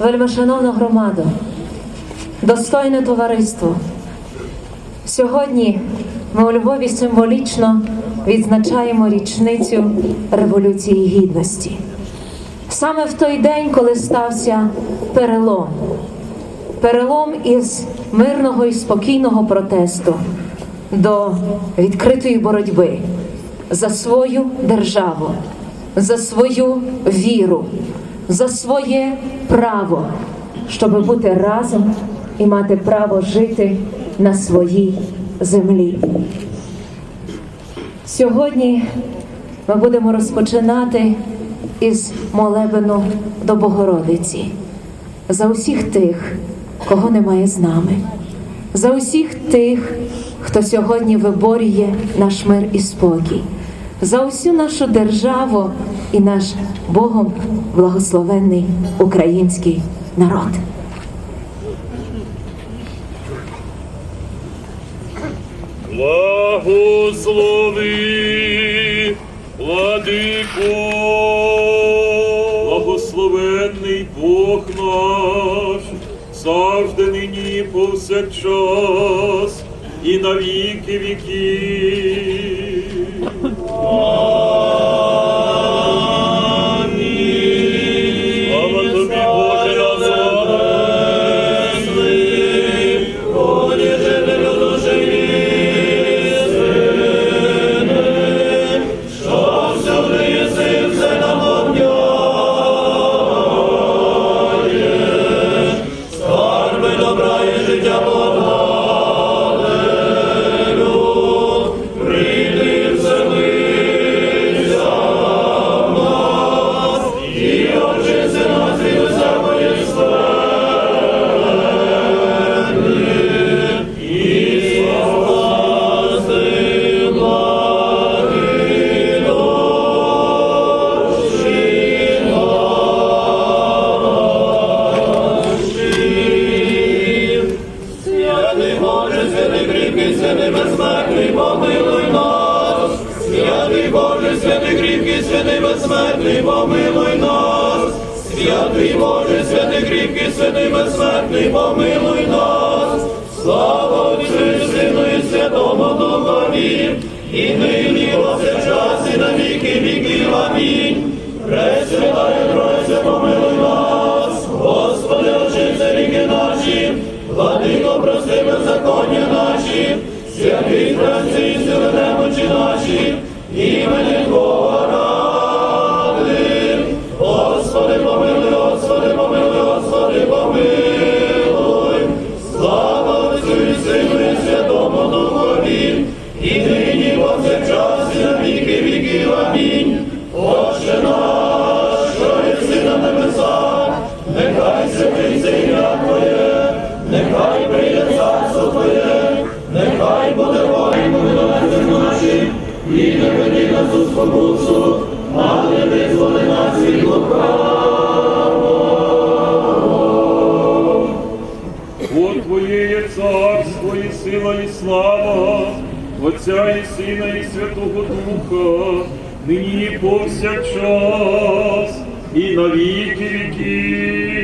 Вельмишановна громада, достойне товариство. Сьогодні ми у Львові символічно відзначаємо річницю Революції Гідності. Саме в той день, коли стався перелом, перелом із мирного і спокійного протесту до відкритої боротьби за свою державу, за свою віру, за своє право, щоб бути разом і мати право жити на своїй землі. Сьогодні ми будемо розпочинати із молебену до Богородиці. За усіх тих, кого немає з нами, за усіх тих, хто сьогодні виборює наш мир і спокій, за усю нашу державу і наш Богом благословенний український народ. Благослови, владико, благословенний Бог наш, завжди нині повсякчас і на віки віків. Боже, святий кріпкий, святий безсмертний, помилуй нас. Святий Боже, святий кріпкий, святий безсмертний, помилуй нас. Слава Отцю Сину і Святому Духові, і нині, повсякчас, і на віки віків. Амінь. Пресвятая Тройця, помилуй нас. Господи, очисти ріки наші, Владико, прости беззаконня наші, святий Франциск, царство, і сила, і слава, Отця і Сина, і Святого Духа, нині і повсякчас, і на віки віків.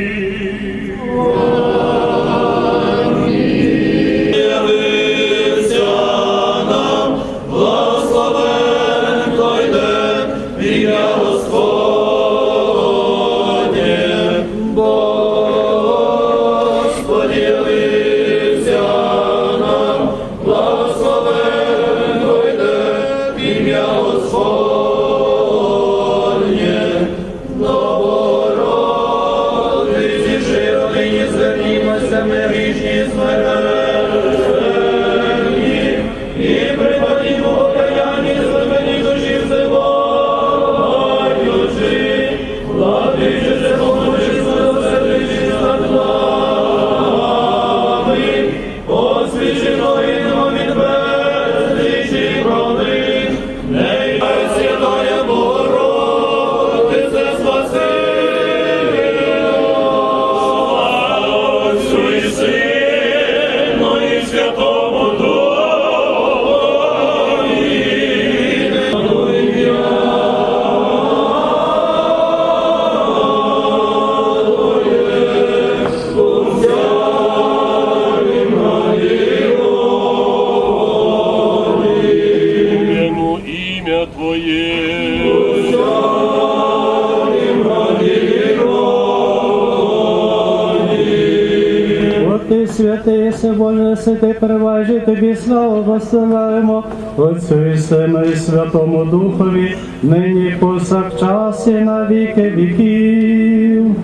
Ти святий, си, Боже, святий, переважі, тобі славу посилаємо, Отцю і Сину і Святому Духові, нині повсякчас і на віки віків.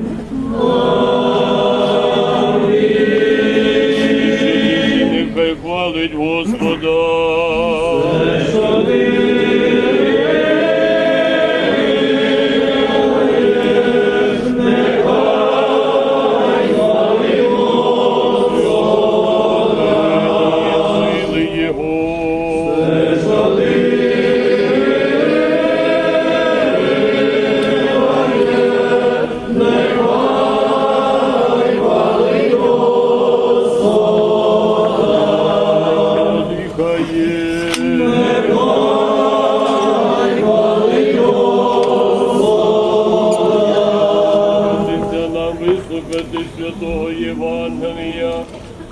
Вислухати святого Євангелія,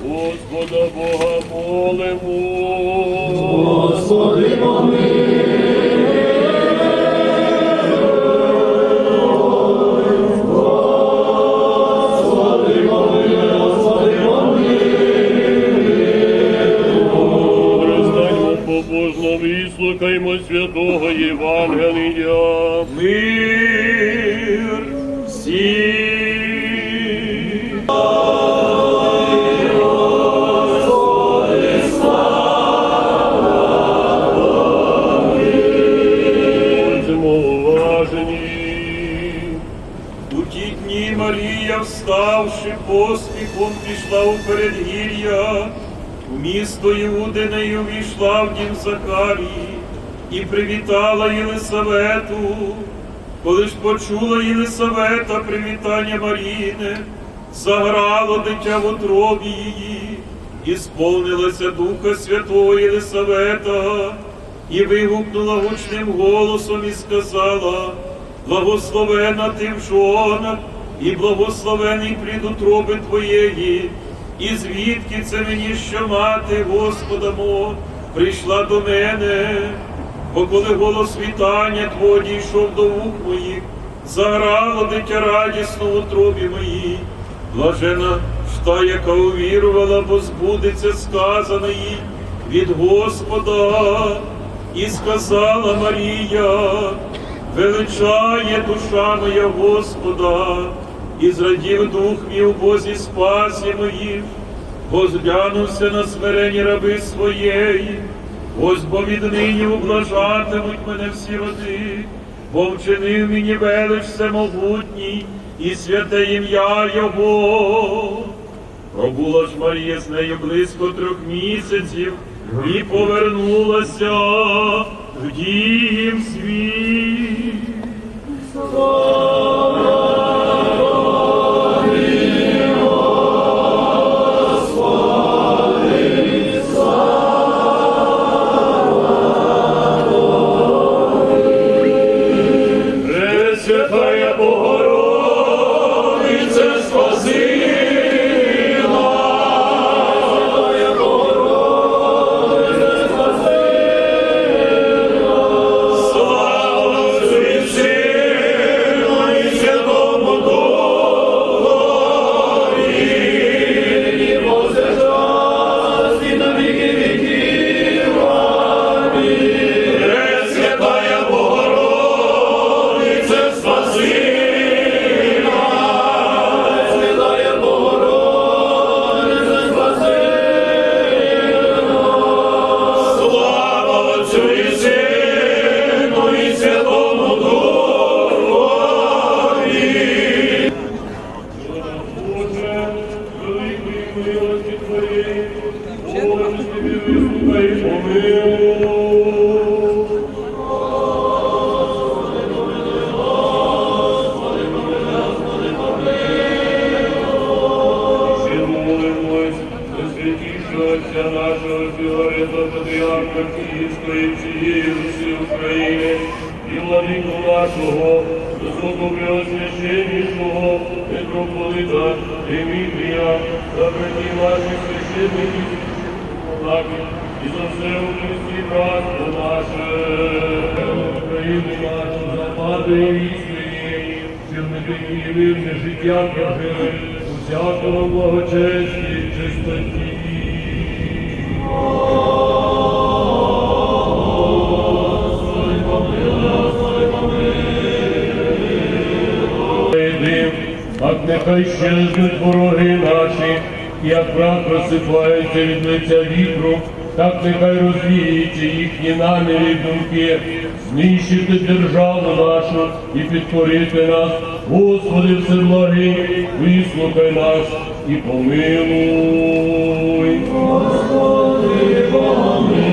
Господа Бога молимо. Господи, побожно, вислухаймо святого Євангелія. Марія, вставши поспіхом, пішла у передгір'я, в місто Іудине й увійшла в дім Захарії і привітала Єлисавету. Коли ж почула Єлисавета привітання Маріни, заграло дитя в утробі її, і сповнилася Духа Святого Єлисавета, і вигукнула гучним голосом і сказала, благословена ти в жонах, і благословений плід утроби твоєї, і звідки це мені, що мати Господа мого прийшла до мене, бо коли голос вітання твого дійшов до вух моїх, заграло дитя радісно в утробі моїй, блажена ж та, яка увірувала, бо збудеться сказане їй від Господа. І сказала Марія, величає душа моя Господа, і зрадів дух мій у Бозі спасі моїх, бо зглянувся на смирені раби своєї, ось бо віднині ублажатимуть мене всі роди, бо вчинив мені велич всемогутній і святе ім'я Його. Пробула ж Марія з нею близько трьох місяців і повернулася в дім свій. Димітрія доброті наших священників Полаків і за все у Христі братство наше. України нашу запади і істині, ми такі вірне життя прожили у всякого благочесті чистоті. Нехай щезнуть вороги наші, як прах розсипається від лиця вітру, так нехай розвіються їхні наміри думки, знищити державу нашу і підкорити нас, Господи Всеблагий, вислухай нас і помилуй. Господи, помилуй.